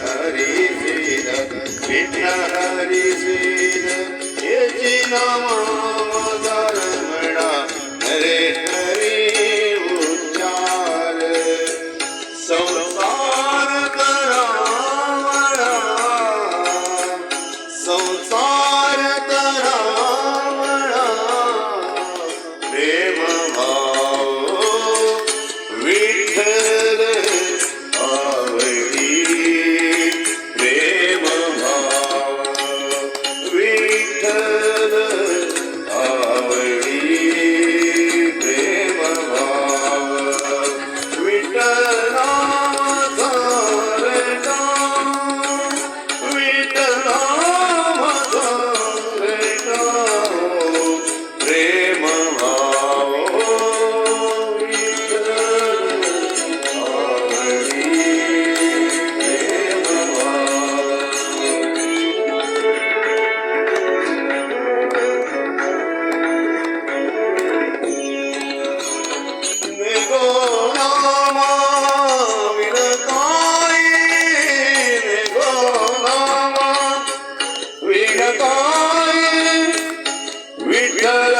હરે શ્રી વિઘ્ન હરે શ્રી હે જી નામા विठ्ठल